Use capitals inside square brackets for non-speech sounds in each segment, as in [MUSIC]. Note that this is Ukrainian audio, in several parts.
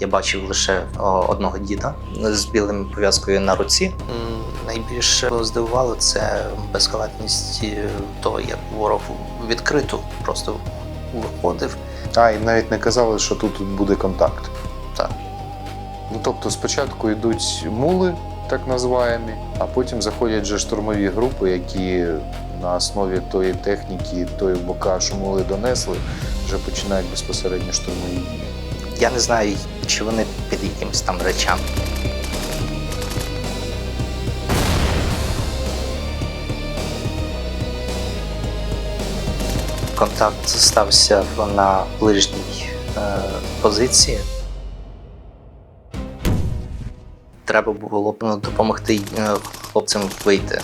Я бачив лише одного діда з білим пов'язкою на руці. Найбільше здивувало це безхалатність е, того, як ворог відкрито просто виходив. А, і навіть не казали, що тут буде контакт. Так. Ну тобто спочатку йдуть мули, так називаємо, а потім заходять вже штурмові групи, які на основі тої техніки, тої бока, що мули донесли, вже починають безпосередньо штурмові дії. Я не знаю, чи вони під якимись там речами. Контакт стався на ближній е, позиції. Треба було ну, допомогти е, хлопцям вийти.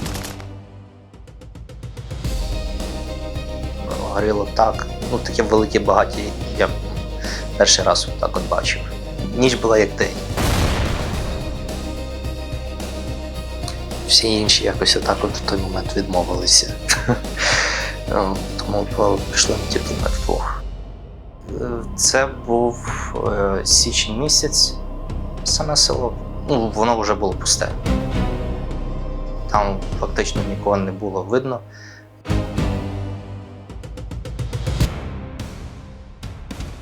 Горіло так, ну таке велике багаття. Я перший раз так от бачив. Ніч була як день. Всі інші якось отак от в той момент відмовилися. [LAUGHS] Е, Тому пішли ми тільки ми вдвох. Е, Це був е, січень місяць. Саме село. Ну, воно вже було пусте. Там фактично нікого не було видно.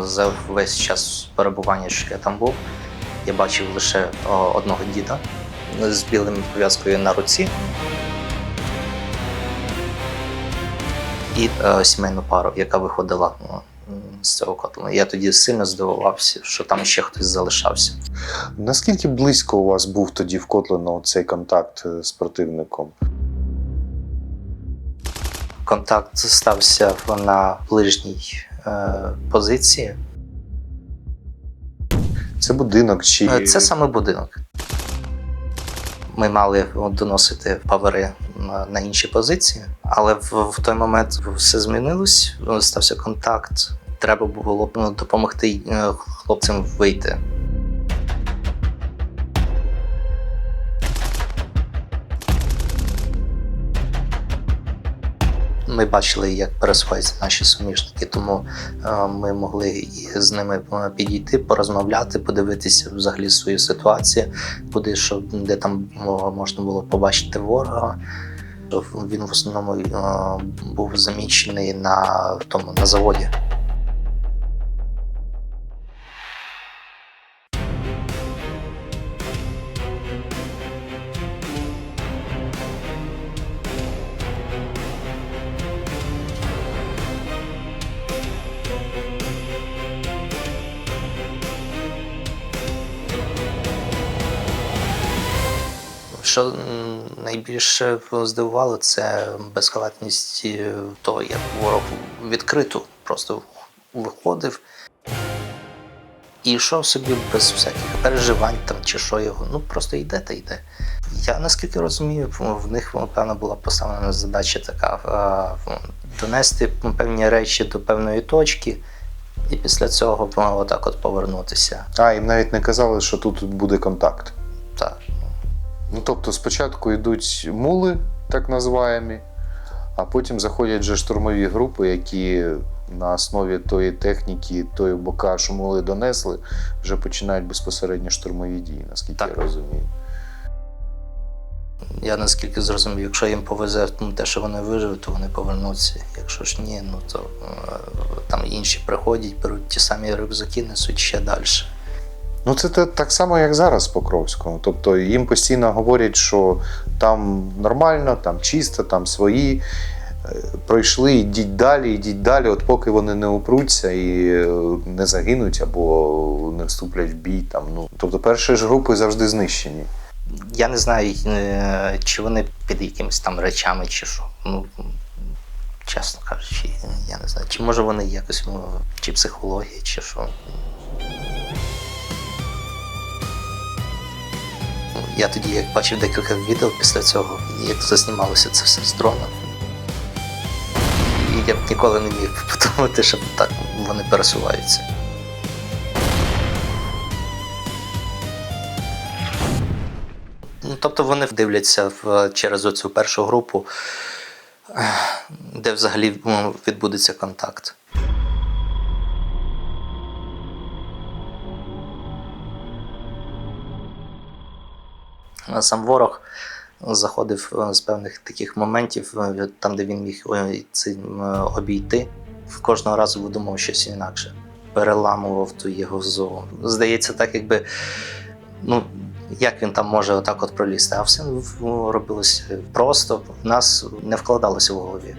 За весь час перебування, що я там був, я бачив лише одного діда з білим пов'язкою на руці. І е, сімейну пару, яка виходила ну, з цього котлу. Я тоді сильно здивувався, що там ще хтось залишався. Наскільки близько у вас був тоді в Котлино цей контакт е, з противником? Контакт стався на ближній позиції. Це будинок чи Е, Це саме будинок. Ми мали доносити павери на, інші позиції, але в, в той момент все змінилось. Стався контакт. Треба було допомогти е, хлопцям вийти. Ми бачили, як пересуваються наші сумішники, тому е, ми могли і з ними е, підійти, порозмовляти, подивитися взагалі свою ситуацію, куди що де там можна було побачити ворога. Він в основному е, був замічений на тому на заводі. Що найбільше здивувало, це безхалатність е, того, як ворог відкрито просто виходив і йшов собі без всяких переживань там чи що його. Ну просто йде та йде. Я наскільки розумію, в них певно була поставлена задача така е, донести певні речі до певної точки, і після цього ну, отак от повернутися. А, їм навіть не казали, що тут буде контакт. Ну тобто спочатку йдуть мули, так називаємо, а потім заходять вже штурмові групи, які на основі тої техніки, тої бока, що мули донесли, вже починають безпосередньо штурмові дії, наскільки Так. я розумію. Я наскільки зрозумів, якщо їм повезе ну, те, що вони виживуть, то вони повернуться. Якщо ж ні, ну то е, там інші приходять, беруть ті самі рюкзаки, несуть ще далі. Ну, це так само, як зараз в Покровському. Тобто їм постійно говорять, що там нормально, там чисто, там свої. Е, Пройшли, йдіть далі, йдіть далі, от поки вони не упруться і е, не загинуть або не вступлять в бій. Там, ну. Тобто перші ж групи завжди знищені. Я не знаю, е, чи вони під якимись там речами, чи що. Ну, чесно кажучи, я не знаю. Чи може вони якось, чи психологія, чи що. Я тоді як бачив декілька відео після цього, як заснімалося це все з дрона. І я б ніколи не міг [LAUGHS] подумати, що так вони пересуваються. Ну, тобто вони дивляться в, через оцю першу групу, де взагалі ну, відбудеться контакт. Сам ворог заходив е, з певних таких моментів, е, там, де він міг е, цим обійти, обійти, кожного разу видумав щось інакше. Переламував ту його зону. Здається, так якби. Ну, як він там може отак от пролізти? А все в- робилося просто, в нас не вкладалося в голові.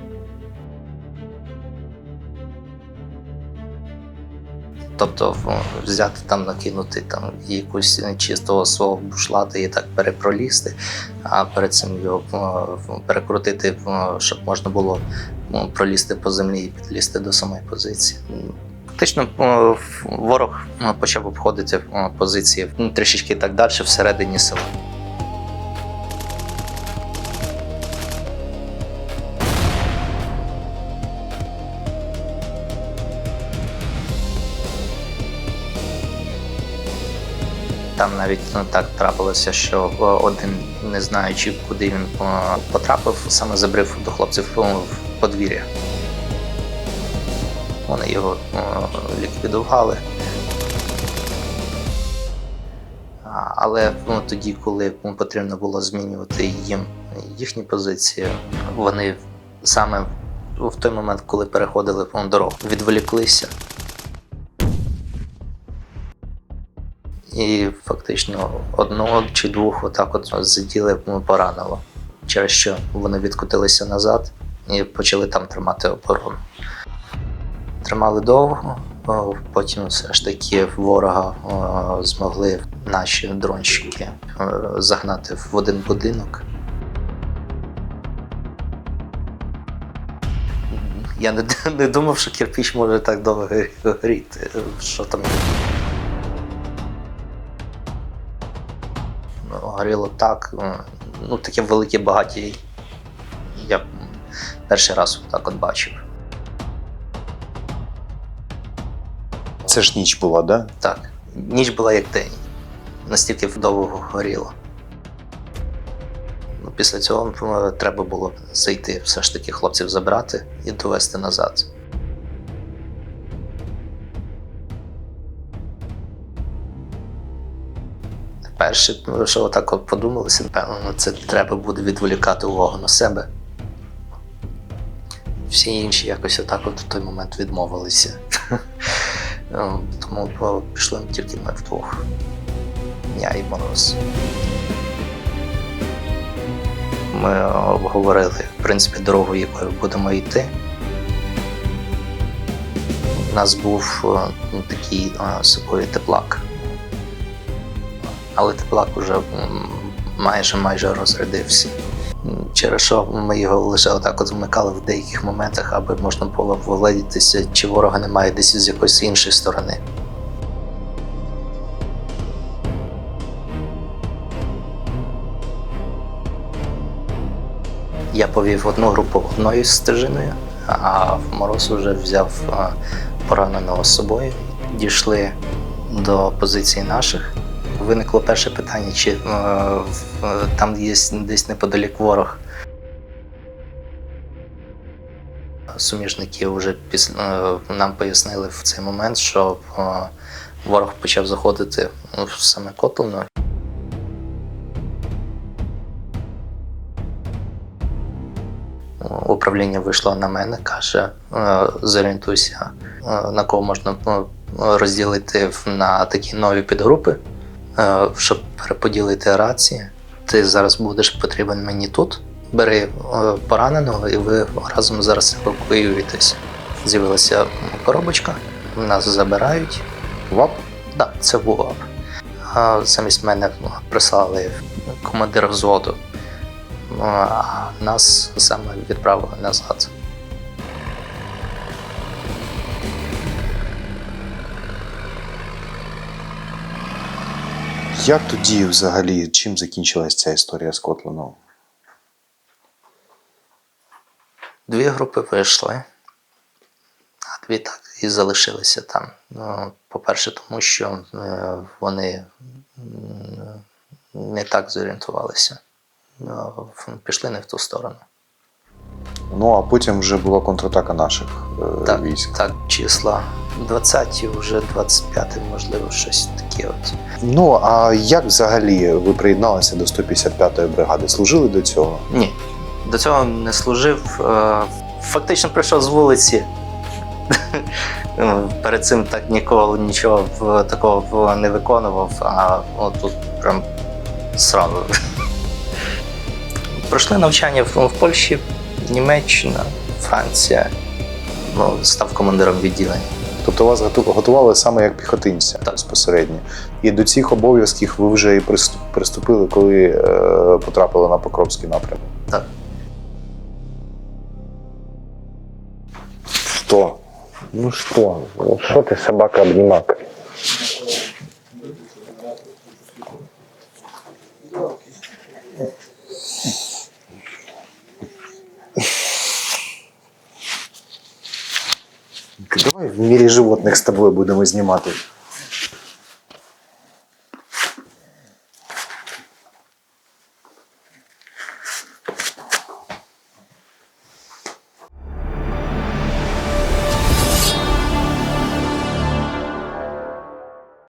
Тобто взяти там, накинути там якусь чистого свого бушлата і так перепролізти, а перед цим його е, перекрутити, е, щоб можна було ну, пролізти по землі і підлізти до самої позиції. Фактично, е, ворог почав обходити позиції трішечки так далі всередині села. Там навіть ну, так трапилося, що е, один, не знаючи, куди він е, потрапив, саме забрив до хлопців е, в подвір'я. Вони його ліквідували. Але ну, тоді, коли ну, потрібно було змінювати їм їхні позиції, вони саме в той момент, коли переходили ну, дорогу, відволіклися. І фактично одного чи двох отак от заділи поранило, через що вони відкотилися назад і почали там тримати оборону. Тримали довго, потім все ж таки ворога змогли наші дронщики загнати в один будинок. Я не, [LAUGHS] не думав, що кирпіч може так довго горіти. Що там горіло так, е, ну таке велике багаття. Я перший раз так от бачив. Це ж ніч була, да? Так, ніч була як день. Настільки довго горіло. Ну, Після цього е, треба було зайти, все ж таки хлопців забрати і довести назад. Перше, ну, що отак от подумалося, напевно, це треба буде відволікати увагу на себе. Всі інші якось отак от в той момент відмовилися. Е, [LAUGHS] Тому пішли тільки ми вдвох. Я і Мороз. Ми обговорили, в принципі, дорогу, якою будемо йти. У нас був е, ну, такий е, собою теплак. Але теплак уже майже майже розрядився. Через що ми його лише отак от вмикали в деяких моментах, аби можна було вгледітися, чи ворога немає десь з якоїсь іншої сторони. Я повів одну групу одною стежиною, а мороз вже взяв е, пораненого з собою. Дійшли до позиції наших. Виникло перше питання, чи е, там є десь неподалік ворог. Суміжники вже після е, нам пояснили в цей момент, що е, ворог почав заходити в саме Котлино. Управління вийшло на мене, каже: зорієнтуйся, на кого можна розділити на такі нові підгрупи, щоб переподілити рації. Ти зараз будеш потрібен мені тут. Бери е, пораненого, і ви разом зараз евакуюєтесь. З'явилася коробочка, нас забирають. Вап? Так, це ВУАП. А Замість мене прислали командира взводу, а нас саме відправили назад. Як тоді взагалі, чим закінчилась ця історія з Котлином? Дві групи вийшли, а дві так і залишилися там. Ну, по-перше, тому що е, вони не так зорієнтувалися. Ну, Пішли не в ту сторону. Ну а потім вже була контратака наших е, Так, військ. так, числа 20, вже 25, можливо, щось таке. От. Ну а як взагалі ви приєдналися до 155-ї бригади? Служили до цього? Ні, до цього не служив. Е, Фактично прийшов з вулиці. [LAUGHS] Ну, Перед цим так ніколи нічого такого не виконував, а тут прям сразу. [LAUGHS] Пройшли навчання в, в Польщі, Німеччина, Франція. Ну, став командиром відділення. Тобто вас готували саме як піхотинця Так. безпосередньо. І до цих обов'язків ви вже і приступили, коли е, потрапили на Покровський напрямок. Так. Що? Ну що? Ну що ти собака-обнимака? Давай в мире животных с тобой будемо знімати.